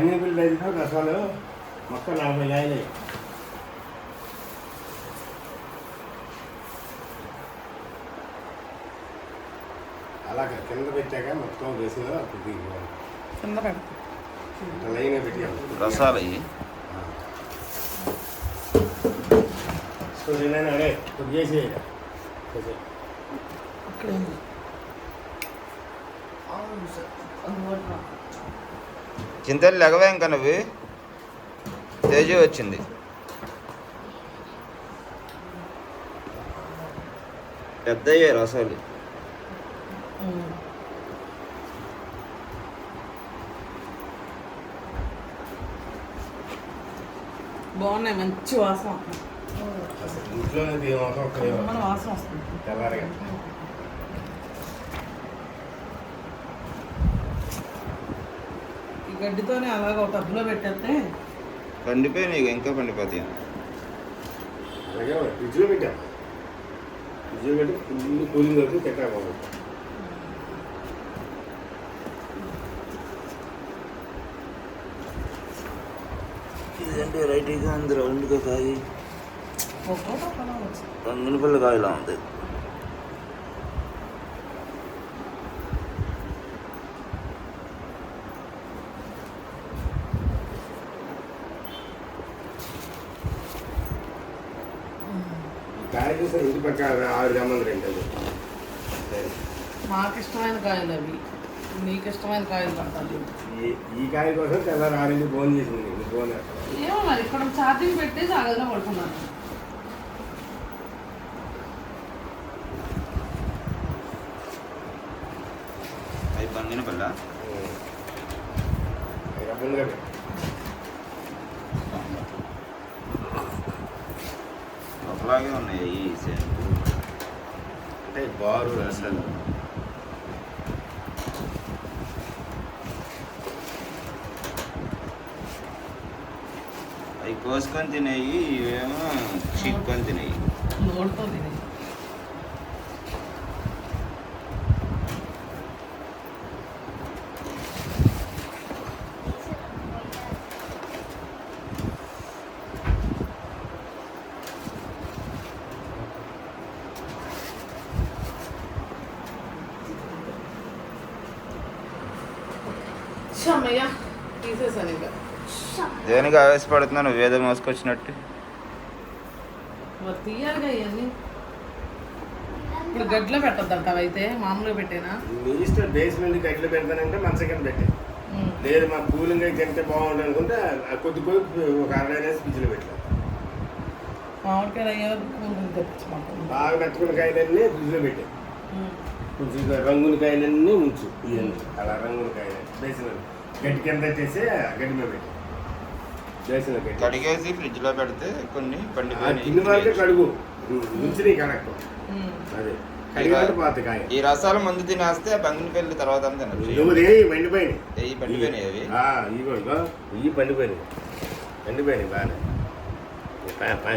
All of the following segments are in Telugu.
ఎనిమిది రైతులు రసాలు మొత్తం నలభై కాయలు అలాగ కింద పెట్టాక మొత్తం వేసిన అప్పుడు కింద ఇట్లా లైన్గా పెట్టాము రసాలు సో నేను అడే ఇప్పుడు చేసి ఇక్కడ ఉంది చింతలు లెగవే ఇంకా నువ్వు తేజు వచ్చింది. పెద్దయ్యే రసాలు. ఉమ్. బాగున్నాయి మంచి వాసన. అసలు ఇంట్లోనే మన వాసన వస్తుంది తెల్లారిగా ఈ గడ్డితోనే అలాగ ఒక టబ్లో పెట్టేస్తే? పండిపోయి నీకు ఇంకా పండిపోతాయి. అలాగే ఫ్రిడ్జ్లో పెట్టాం. ఫ్రిడ్జ్లో పెట్టి ఫుల్ కూలింగ్ వరకు పెట్టాము ఇదంటే రైట్గా ఉంది రౌండ్గా కాయి? రంగుల కాయలా ఉంది కాయ చూస్తే ఇంటి పక్క ఆరు గమ్మంది రెండు అది? మాకు ఇష్టమైన కాయలు అవి. నీకు ఇష్టమైన కాయలు పడతాను ఈ ఈ కాయ కోసం తెల్లారి ఆరింటి ఫోన్ చేసింది నీకు ఫోన్ ఏమో మరి ఇక్కడ ఛార్జింగ్ పెట్టేసి ఆ గదిలో పడుకున్నాను అవి బంగిన పల్ల ముందుగా ఒకలాగే ఉన్నాయి ఈ సేమ్ అంటే బారు అసలు అవి కోసుకొని తినేవి ఇవేమో చిక్కొని తినేవి నోడుతో తిని అమ్మయ్య తీసేసాను ఇంకా దేనికి ఆవేశపడుతున్నావు? నువ్వు ఏదో మోసుకొచ్చినట్టు. ఇప్పుడు గడ్లో పెట్టద్దంట అయితే? మామూలుగా పెట్టేనా? మీ ఇష్టం బేస్మెంట్ గడ్డలు పెడతానంటే మంచం కింద పెట్టే. లేదు మా కూలింగ్ అయితే తింటే బాగుంటుంది అనుకుంటే కొద్ది కొద్ది ఒక అరవై వేసి ఫ్రిడ్జ్లో పెట్టాం మామిడికాయలు అయ్యే కూలింగ్ తెప్పించమంటాను బాగా మెత్తుకున్న కాయలన్నీ ఫ్రిడ్జ్లో పెట్టాం కొంచెం రంగుల కాయలన్నీ ఉంచు. ఇవన్నీ అలా రంగుల కాయలు బేసిన గడ్డి కింద పెట్టేసి గడ్డి మీద పెట్టాం కడిగేసి ఫ్రిడ్జ్లో పెడితే కొన్ని పండిపోయి కడుగు. ఉంచి నీ కడక్కు అదే. కడిగినట్టు పోతుంది కాయ. ఈ రసాలు ముందు తినేస్తే బంగిన పెళ్ళి తర్వాత పండిపోయినాయి. పండిపోయినాయి ఇవి బాగానే.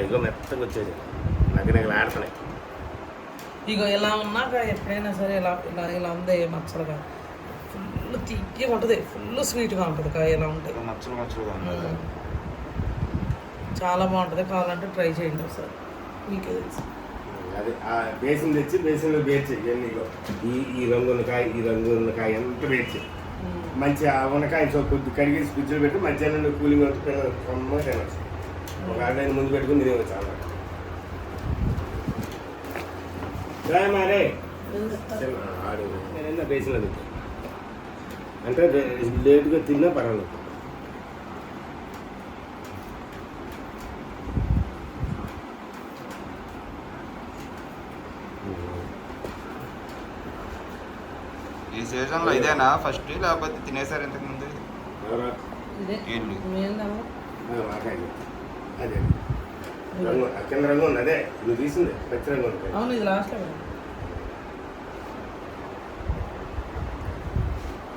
ఇగో మెత్తగా వచ్చేది. నగనగలు ఆడుతున్నాయి. ఇగో ఇలా ఉన్నాక ఎప్పుడైనా సరే ఇలా ఇలా ఇలా ఉంది మచ్చలుగా. ఫుల్ తియ్యగా ఉంటుంది ఫుల్ స్వీట్గా ఉంటుంది కాయ ఇలా ఉంటాయి మచ్చలు మచ్చలుగా ఉన్నది చాలా బాగుంటుంది. కావాలంటే ట్రై చేయండి ఒకసారి. మీకే తెలుసు. అదే ఆ బేసిన్ తెచ్చి బేసిన్లో ఇవన్నీ ఇగో. ఈ ఈ రంగు ఉన్న కాయ ఈ రంగు ఉన్న కాయ అంతా బేర్చి. మంచి ఆ ఉన్నకాయ సో కొద్ది కడిగేసి ఫ్రిడ్జ్లో పెట్టి మధ్యాహ్నం కూలింగ్ పిల్లలు కమ్మ తినచ్చు. ఒక అరవై ముందు పెట్టుకుని తినేవచ్చు రాయ్ మారే ఆడు బేసిన్లో అంటే లేటుగా తిన్నా పర్వాలేదు. సీజన్లో ఇదేనా? ఫస్ట్ లేకపోతే తినేసారు ఇంతకు ముందు? ఎవరా? ఇదే. వీళ్ళు ఏందమ్మా ఆ, మాకాయ. అదే. కింద రంగు ఉంది అదే. నువ్వు తీసింది పచ్చి రంగు ఉంది. అవును ఇది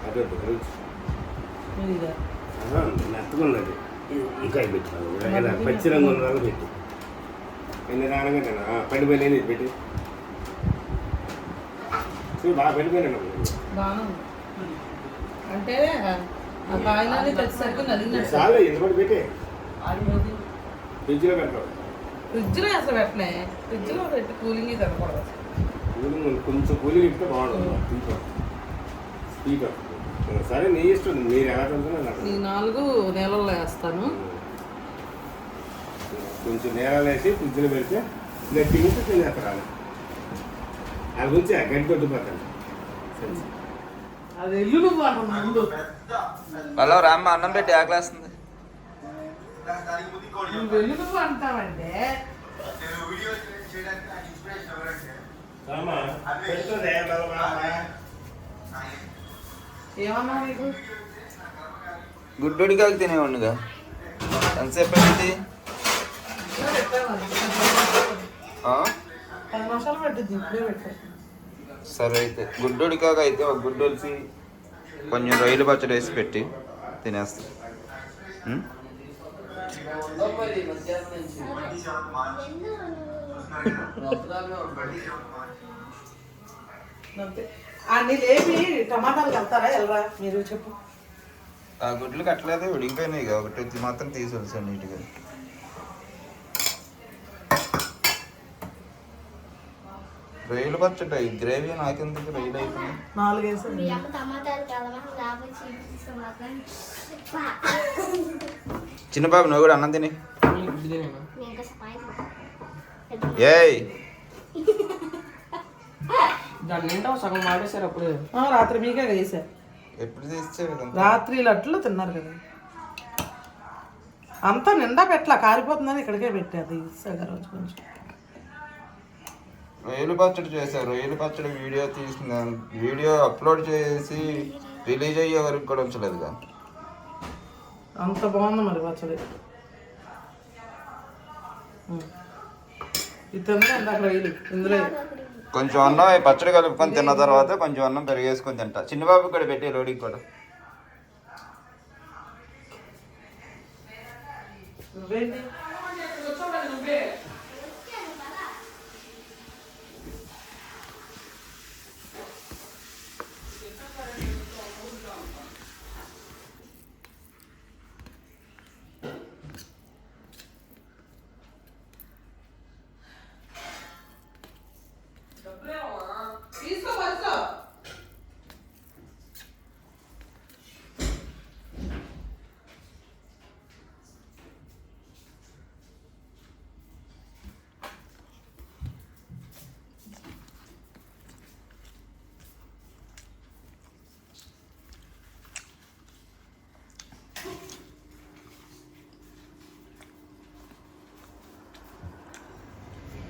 అదే పెట్టాను ఇలా పచ్చి రంగు ఉన్న పెట్టు. ఎన్ని రానంగా పండిపోయిన పెట్టి. బాగా ఉంది. అంటే ఆ కాయలన్నీ తెచ్చేసరికి నలిగినట్టు. చాలా ఎందుకంటే పెట్టే. ఫ్రిడ్జ్లో పెట్టాలి. ఫ్రిడ్జ్లో అసలు పెట్టనే ఫ్రిడ్జ్లో పెట్టి కూలింగ్ తినకూడదు. కూలింగ్ కొంచెం కూలింగ్ ఇస్తే బాగుంటుంది. స్పీకర్ స్పీకర్ సరే నీ ఇష్టం. మీరు ఎలా తింటున్నా నాకు. ఈ నాలుగు నెలల్లో వేస్తాను. కొంచెం నేరాలు వేసి ఫ్రిడ్జ్లో పెడితే గట్టి ఉంటే తినేస్తారు? అది గురించి కొట్టిపోతాను అది ఎల్లు నువ్వు అన్న ముందు హలో రామ్మ అన్నం పెట్టి ఆకలేస్తుంది నువ్వు వెళ్ళు నువ్వు అంటావంటే. ఏమన్నా నీకు? గుడ్డుడికాకి తినేవాడిగా ఎంతసేపు పెట్టింది ఆ? పది నిమిషాలు పెట్టింది ఇప్పుడే పెట్టాను సరే అయితే గుడ్డుడికాక అయితే ఒక గుడ్డు వచ్చి కొంచెం రొయ్యలు పచ్చడి వేసి పెట్టి తినేస్తా. ఉం? అంతే అన్ని లేపి టమాటాలు కలుతారా ఎల్రా మీరు చెప్పు. ఆ గుడ్లు కట్టలేదు ఉడికిపోయినాయి ఒకటి మాత్రం తీసి నీట్గా. రొయ్యలు పచ్చడి గ్రేవీ నాకెందుకు రొయ్యలు అయిపోయింది? నాలుగు వేసి మీ అక్క టమాటాలు కలవా లాభం చూపిస్తున్నాక చిన్న బాబు నువ్వు కూడా అన్నం తిని. ఏయ్! దాన్ని ఏంటో సగం వాడేశారు అప్పుడు. ఆ, రాత్రి మీకే వేసా ఎప్పుడు తీస్తే రాత్రి లట్లు తిన్నారు కదా. అంతా నిండా పెట్టలా కారిపోతుందని ఇక్కడికే పెట్టారు ఇస్తాగా రోజు కొంచెం. రొయ్యలు పచ్చడి చేశారు. రొయ్యలు పచ్చడి వీడియో తీసిన వీడియో అప్లోడ్ చేసి రిలీజ్ అయ్యే వరకు కూడా ఉంచలేదుగా అంత బాగుంది మరి పచ్చడి. ఇందులో కొంచెం అన్నం పచ్చడి కలుపుకొని తిన్న తర్వాత కొంచెం అన్నం పెరిగేసుకొని తింటా. చిన్నబాబు కూడా పెట్టి రోడికి కూడా. నువ్వేంటి?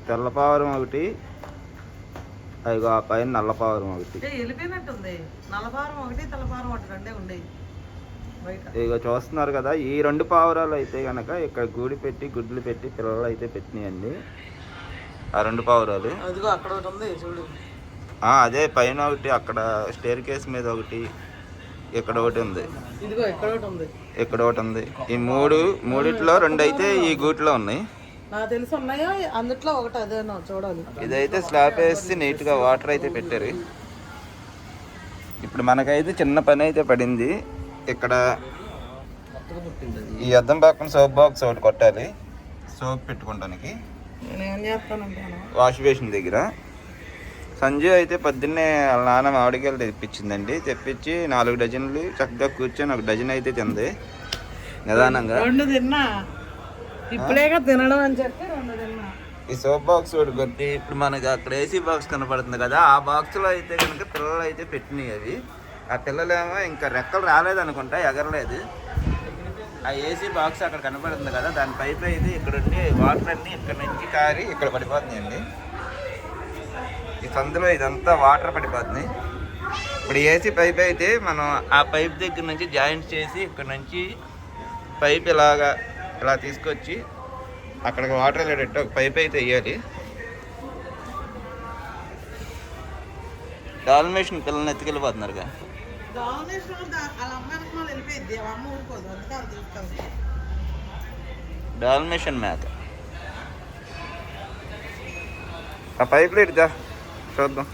తెల్లపావరం ఒకటి అదిగో ఆ పైన నల్లపావరం ఒకటి. ఏ, వెళ్ళిపోయినట్టుంది. నల్లపారం ఒకటి ఇక చూస్తున్నారు కదా ఈ రెండు పావురాలు అయితే కనుక ఇక్కడ గూడి పెట్టి గుడ్లు పెట్టి పిల్లలు అయితే పెట్టినాయండి. ఆ రెండు పావురాలు. అదిగో అక్కడ ఒకటి ఉంది చూడు. ఆ, అదే పైన ఒకటి అక్కడ స్టేర్ కేస్ మీద ఒకటి ఇక్కడ ఒకటి ఉంది. ఇదిగో ఎక్కడ ఒకటి ఉంది. ఇక్కడ ఒకటి ఉంది. ఈ మూడు మూడిట్లో రెండు అయితే ఈ గూట్లో ఉన్నాయి. నాకు తెలిసి ఉన్నాయో? అందుట్లో ఒకటి అదేనో చూడాలి. ఇదైతే స్లాబ్ వేసి నీట్గా వాటర్ అయితే పెట్టారు. ఇప్పుడు మనకైతే చిన్న పని అయితే పడింది. ఇక్కడ ఈ అద్దం పక్కన సోప్ బాక్స్ ఒకటి కొట్టాలి. సోప్ పెట్టుకోవడానికి. వాష్ బేసిన్ దగ్గర. సంజయ్ అయితే పొద్దున్నే వాళ్ళ నాన్న మామిడికాయలు తెప్పించిందండి. తెప్పించి నాలుగు డజన్లు చక్కగా కూర్చొని ఒక డజన్ అయితే తింది. నిదానంగా. రెండు తిన్నా? ఇప్పుడేగా తినడం అని చెప్పి రెండు తిన్నా. ఈ సోప్ బాక్స్ కొట్టి ఇప్పుడు మనకి అక్కడ ఏసీ బాక్స్ కనపడుతుంది కదా ఆ బాక్స్లో అయితే కనుక పిల్లలు అయితే పెట్టినాయి అవి. ఆ పిల్లలేమో ఇంకా రెక్కలు రాలేదనుకుంటా ఎగరలేదు. ఆ ఏసీ బాక్స్ అక్కడ కనపడుతుంది కదా దాని పైప్ అయితే ఇక్కడ ఉండి వాటర్ అన్ని ఇక్కడ నుంచి కారి ఇక్కడ పడిపోతుందండి ఈ సందులో ఇదంతా వాటర్ పడిపోతుంది. ఇప్పుడు ఏసీ పైప్ అయితే మనం ఆ పైప్ దగ్గర నుంచి జాయింట్ చేసి ఇక్కడ నుంచి పైప్ ఇలాగా ఇలా తీసుకొచ్చి అక్కడికి వాటర్ వెళ్ళేటట్టు ఒక పైప్ అయితే వేయాలి. డాల్మేషన్ పిల్లల్ని ఎత్తుకెళ్ళిపోతున్నారుగా. డాల్మేషన్ మేక ఆ పైప్ ఇద్దా చూద్దాం.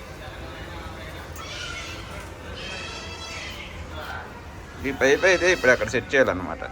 ఈ పైప్ అయితే ఇప్పుడు అక్కడ సెట్ చేయాలన్నమాట.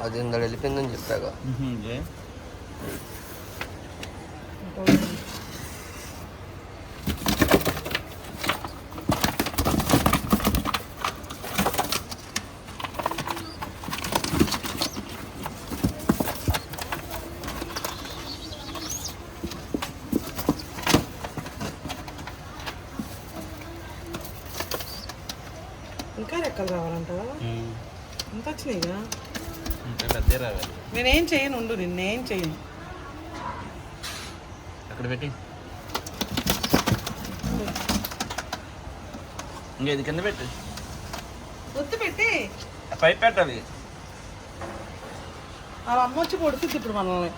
అది ఇందాడు వెళ్ళిపోయిందని చెప్పాగా అక్కడ పెట్టి. ఇంకా ఇది కింద పెట్టు. గుర్తు పెట్టి. పైప్ పెట్టాలి. వాళ్ళ అమ్మ వచ్చి కొడుతుంది ఇప్పుడు మనల్ని.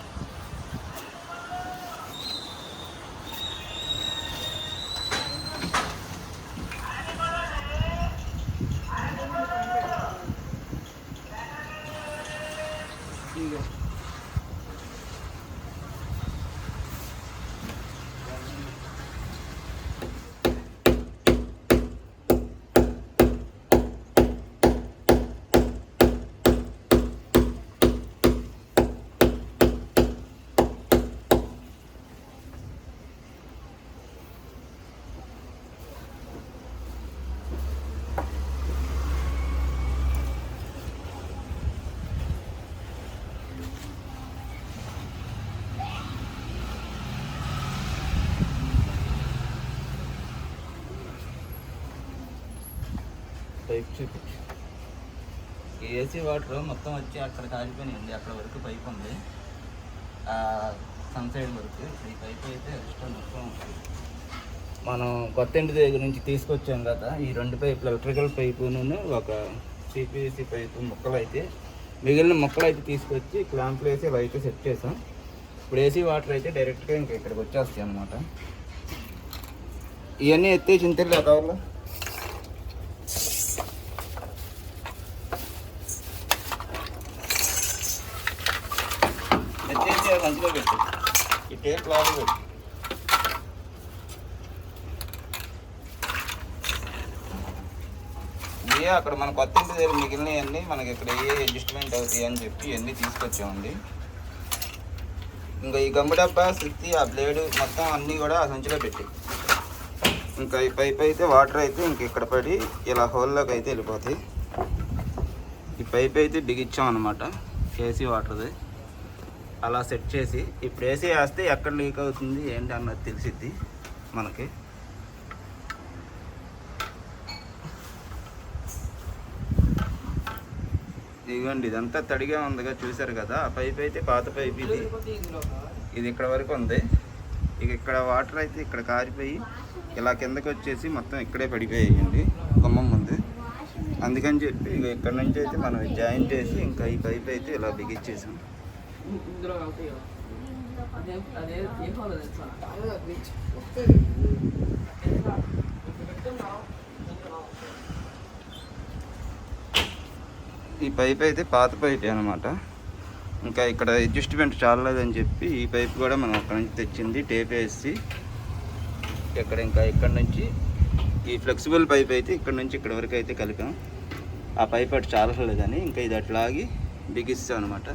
పైప్ చూపించు ఏసీ వాటర్ మొత్తం వచ్చి అక్కడ కాలిపోయినాయండి అక్కడ వరకు పైప్ ఉంది. సన్ సైడ్ వరకు. ఈ పైప్ అయితే ఎక్స్ట్రా మొత్తం మనం కొత్త ఇంటి దగ్గర నుంచి తీసుకొచ్చాం కదా ఈ రెండు పైపులు ఎలక్ట్రికల్ పైపును ఒక సిపిసి పైపు మొక్కలు అయితే మిగిలిన మొక్కలు అయితే తీసుకొచ్చి క్లాంప్లు వేసి ఇలా అయితే సెట్ చేసాం. ఇప్పుడు ఏసీ వాటర్ అయితే డైరెక్ట్గా ఇంకా ఇక్కడికి వచ్చేస్తాయి అన్నమాట. ఇవన్నీ ఎత్తేసి కదా కవర్లో ఎత్తేసి అది సంచిలో పెట్టు. ఈ టేప్ లాగా పెట్టు. ఇవే అక్కడ మన కొత్త ఇంటి దగ్గర మిగిలినవన్నీ మనకి ఇక్కడ ఏ అడ్జస్ట్మెంట్ అవుతాయి అని చెప్పి ఇవన్నీ తీసుకొచ్చామండి. ఇంకా ఈ గమ్ము డబ్బా సుత్తి ఆ బ్లేడు మొత్తం అన్నీ కూడా ఆ సంచిలో పెట్టి. ఇంకా ఈ పైప్ అయితే వాటర్ అయితే ఇంక ఇక్కడ పడి ఇలా హోల్లోకి అయితే వెళ్ళిపోతాయి. ఈ పైప్ అయితే బిగిచ్చాం అనమాట కేసీ వాటర్ది అలా సెట్ చేసి ఇప్పుడు ఏసీ వేస్తే ఎక్కడ లీక్ అవుతుంది ఏంటి అన్నది తెలిసిద్ది మనకి. ఇదిగోండి ఇదంతా తడిగా ఉందిగా చూశారు కదా? ఆ పైప్ అయితే పాత పైప్ ఇది. ఇది ఇక్కడ వరకు ఉంది. ఇక ఇక్కడ వాటర్ అయితే ఇక్కడ కారిపోయి ఇలా కిందకి వచ్చేసి మొత్తం ఇక్కడే పడిపోయాయండి. గుమ్మం ముందు. అందుకని చెప్పి ఇక ఇక్కడ నుంచి అయితే మనం జాయిన్ చేసి ఇంకా ఈ పైప్ అయితే ఇలా బిగించేసాం. ఇందులో అవుతాయి అదే అదే ఏం తెలుసా ఈ పైప్ అయితే పాత పైప్ అనమాట ఇంకా ఇక్కడ అడ్జస్ట్మెంట్ చాలలేదని చెప్పి ఈ పైప్ కూడా మనం అక్కడ నుంచి తెచ్చింది టేప్ వేసి. ఇక్కడ ఇంకా ఇక్కడ నుంచి ఈ ఫ్లెక్సిబుల్ పైప్ అయితే ఇక్కడ నుంచి ఇక్కడ వరకు అయితే కలిపాం. ఆ పైప్ అటు చాలలేదని ఇంకా ఇది అట్లాగి బిగిస్తాం అనమాట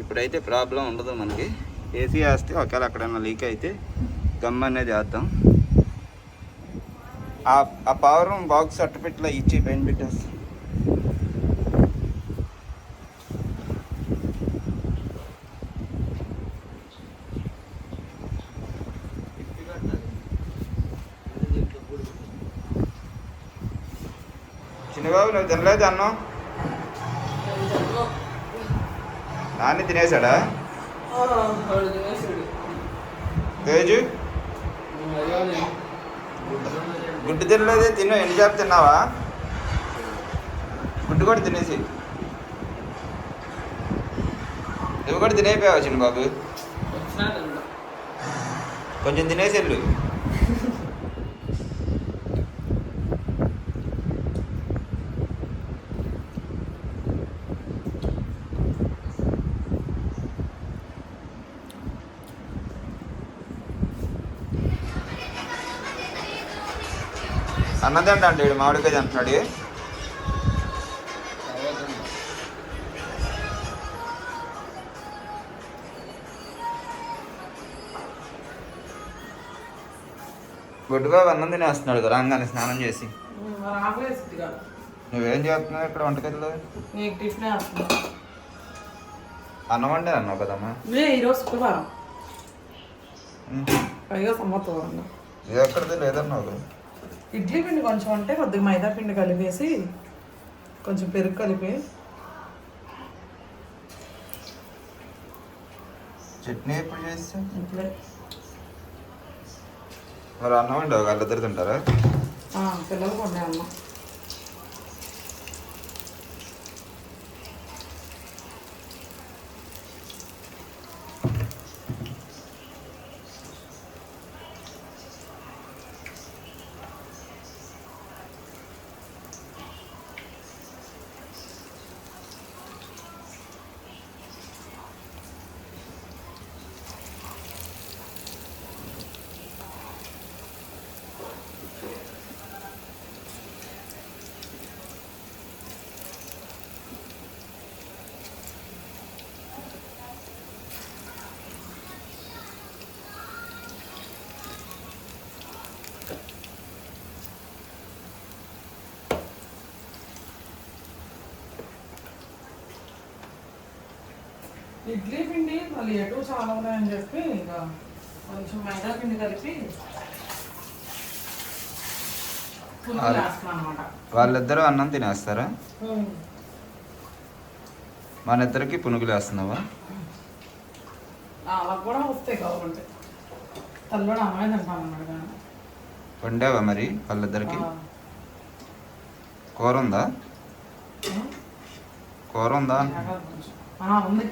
ఇప్పుడైతే ప్రాబ్లం ఉండదు మనకి. ఏసీ వేస్తే ఒకవేళ అక్కడైనా లీక్ అయితే గమ్ అనేది వేద్దాం. ఆ ఆ పవర్ బాక్స్ అట్టపెట్టిలో ఇచ్చి పైన పెట్టేస్తాం. చిన్నబాబు నువ్వు తినలేదు అన్నం? నాన్ని తినేసాడా తేజు? గుడ్డు తినలేదే తిను. ఎన్నిసార్లు తిన్నావా? గుడ్డు కూడా తినేసి. నువ్వు కూడా తినేపోయావా చిన్న బాబు కొంచెం తినేసి వెళ్ళు. అన్నదంట అంటే మామిడికాయ అంటున్నాడు గుడ్డుబాబు అన్నం తినేస్తున్నాడు కదా రాగానే స్నానం చేసి. నువ్వేం చేస్తున్నావు ఇక్కడ వంటగదిలో? అన్నం వండే అన్నావు కదమ్మా? ఈరోజు శుక్రవారం. ఇది ఎక్కడిది లేదన్నావు. ఇడ్లీ పిండి కొంచెం అంటే కొద్దిగా మైదా పిండి కలిపేసి కొంచెం పెరుగు కలిపి. చట్నీ ఎప్పుడు చేస్తా ఇట్లే మరి అన్నం వండావు? వాళ్ళిద్దరు తింటారా? పిల్లలు కొనే అన్నం ఇడ్లీ పిండి మళ్ళీ ఎటు చాలా ఉన్నాయని చెప్పి ఇక కొంచెం మైదా పిండి కలిపి వాళ్ళిద్దరూ అన్నం తినేస్తారా? మన ఇద్దరికి పునుగులు వేస్తున్నావా? అలా కూడా వస్తాయి కావాలంటే. తల్లోడు అమ్మాయి తింటాను అన్నాడు కానీ వండావా మరి వాళ్ళిద్దరికి. కూర ఉందా? కూర ఉందా? ఉంది.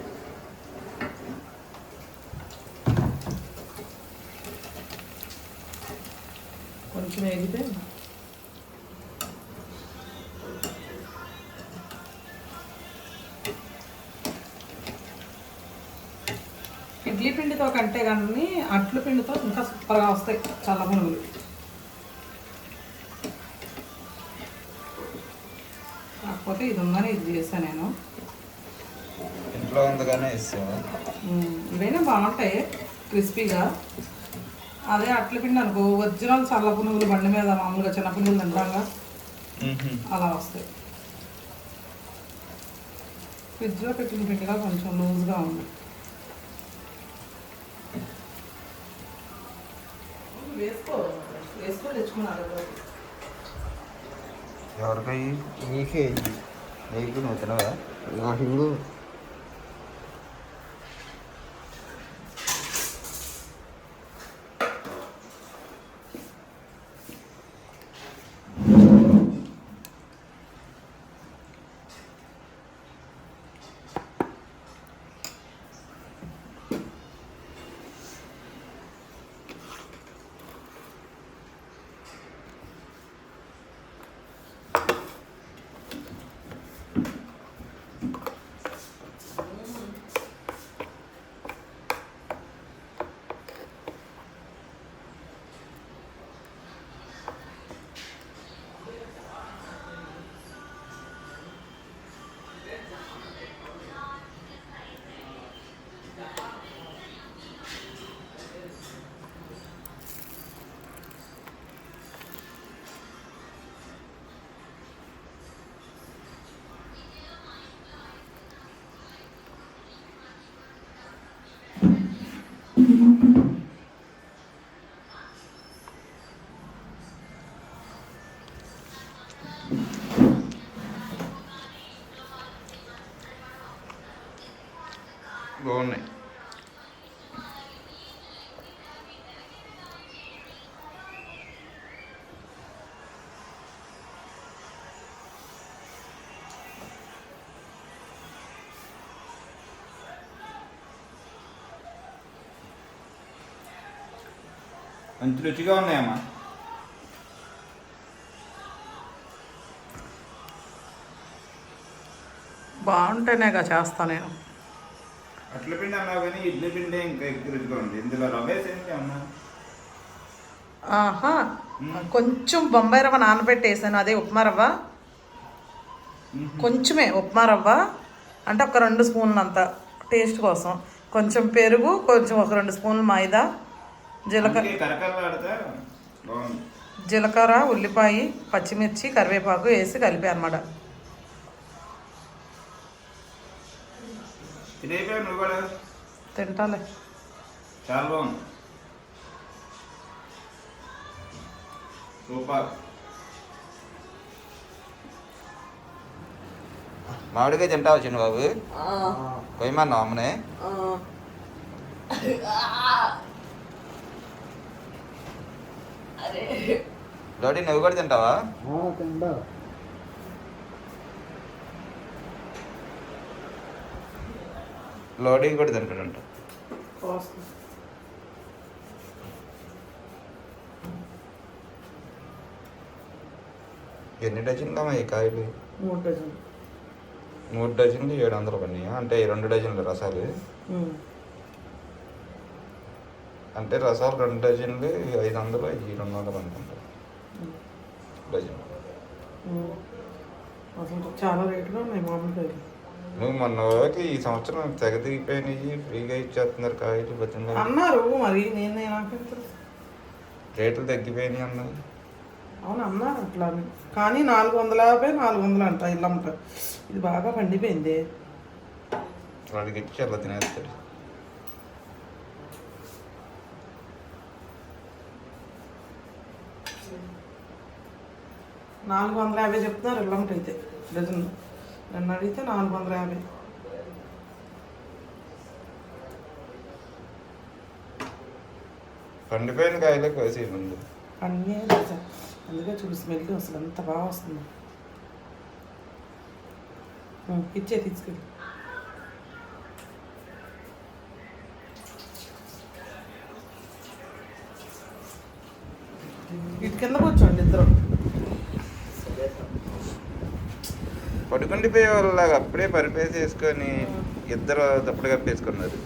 కొంచెం వేగితే ఇడ్లీ పిండితో కంటే కానీ అట్ల పిండితో ఇంకా సూపర్గా వస్తాయి. చల్ల పునుగులు కాకపోతే ఇది ఉందని ఇది చేశాను నేను. ఇంట్లో ఉందిగానే. ఇవైనా బాగుంటాయి. క్రిస్పీగా. అదే అట్ల పిండి అనుకో ఒరిజినల్ చల్ల పునుగులు బండి మీద మామూలుగా చిన్న పునుగులు తింటాగా అలా వస్తాయి. ఫ్రిడ్జ్లో పెట్టిన పిండిగా కొంచెం లూజ్గా ఉంది. వేసుకో వేసుకో తెచ్చుకున్నారు ఎవరికై నీకే నీకు నువ్వు తినవా? నాకు మంచి రుచిగా ఉన్నాయమ్మా బాగుంటేనేగా చేస్తా నేను. అట్ల పిండి అన్నావు కానీ ఇడ్లీ పిండి ఇంకా ఎక్కువ రుచిగా ఉంది. ఇందులో రవ్వ వేసేది అమ్మా. ఆహా కొంచెం బొంబాయి రవ్వ నానబెట్టేసాను అదే ఉప్మా రవ్వ. కొంచెమే ఉప్మా రవ్వ. అంటే ఒక రెండు స్పూన్లు అంత టేస్ట్ కోసం. కొంచెం పెరుగు కొంచెం ఒక రెండు స్పూన్లు మైదా. జీలకర్ర జీలకర్ర ఉల్లిపాయ పచ్చిమిర్చి కరివేపాకు వేసి కలిపి అనమాట తింటాలే. చాలా బాగుంది. సూపర్. మామిడికాయ తింటావు చిన్న బాబు కొయ్యమన్నావు అమ్మనే లోడి నువ్వు కూడా తింటావా? లోడీ కూడా తింటాడంట. ఎన్ని డజన్లు అమ్మా ఈ కాయలు? మూడు డజన్ మూడు డజన్లు ఏడు వందలు పడినాయా? అంటే రెండు డజన్లు రసాలు. అంటే రసాలు రెండు డజన్లు ఐదు వందలు ఈ రెండు వందలు అనుకుంటా. డజన్. అసలు చాలా రేటుగా ఉన్నాయి మామిడికాయలు. నువ్వు మొన్న వరకు ఈ సంవత్సరం తెగ దిగిపోయినాయి ఫ్రీగా ఇచ్చేస్తున్నారు కాయలు బతిలో అన్నారు మరి నేను రేట్లు తగ్గిపోయినాయి అన్నాయి. అవును అన్నారు అట్లా. కానీ నాలుగు వందల యాభై నాలుగు వందలు అంట ఇల్లమ్మట ఇది బాగా పండిపోయింది. వాడికి ఇచ్చి అలా తినేస్తాడు. నాలుగు వందల యాభై చెప్తున్నారు ఇల్లమ్మట అయితే డజన్. నన్ను అడిగితే నాలుగు వందల యాభై. పండిపోయిన కాయలే కోసి ముందు అన్నీ డజన్ అందుకే చూడు స్మెల్ అసలు ఎంత బాగా వస్తుంది. ఇచ్చే తీసుకెళ్ళి. ఇటు కింద కూర్చోండి ఇద్దరు పడుకుండిపోయే వాళ్ళలాగా అప్పుడే పరిపేసి వేసుకొని ఇద్దరు తప్పుడు కప్పేసుకున్నారు.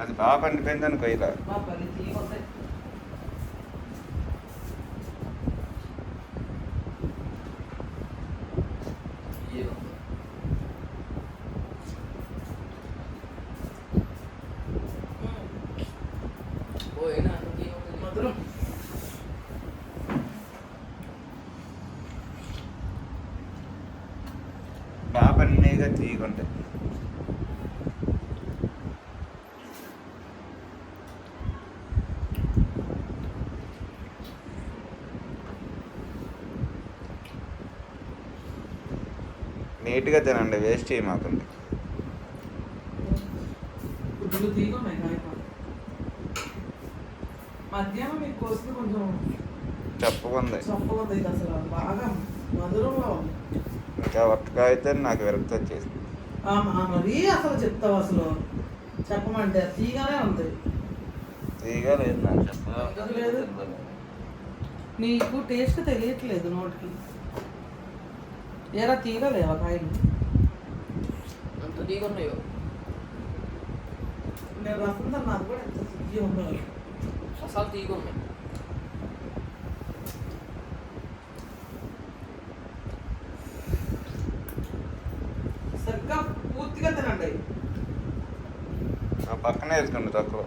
అది బాగా పండిపోయిందని కొయ్యలా మా పని తీయకొద్దే. పోయినా మధురం బాగా తీయకుంటాయి నీట్గా తినండి వేస్ట్ చేయమాకండి చెప్పకుంది. ఇంకా ఒక్క అయితే నాకు విరక్తి వచ్చేసింది. మరీ అసలు చెప్తావు అసలు. చెప్పమంటే తీగానే ఉంది. తీయగా లేదు నాకు? నీకు టేస్ట్ తెలియట్లేదు నోటికి. ఏరా తీగలేవా కాయలు? అంత దిగున్నాయో నేను రసం నాది కూడా ఎంత తీగి ఉందో అసలు తీగున్నాయి సరిగ్గా పూర్తిగా తినండి ఆ పక్కనే వేసుకోండి తక్కువ.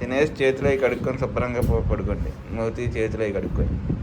తినేసి చేతిలో అవి కడుక్కొని శుభ్రంగా పో- పడుకోండి. మూతి చేతిలో అవి కడుక్కొని.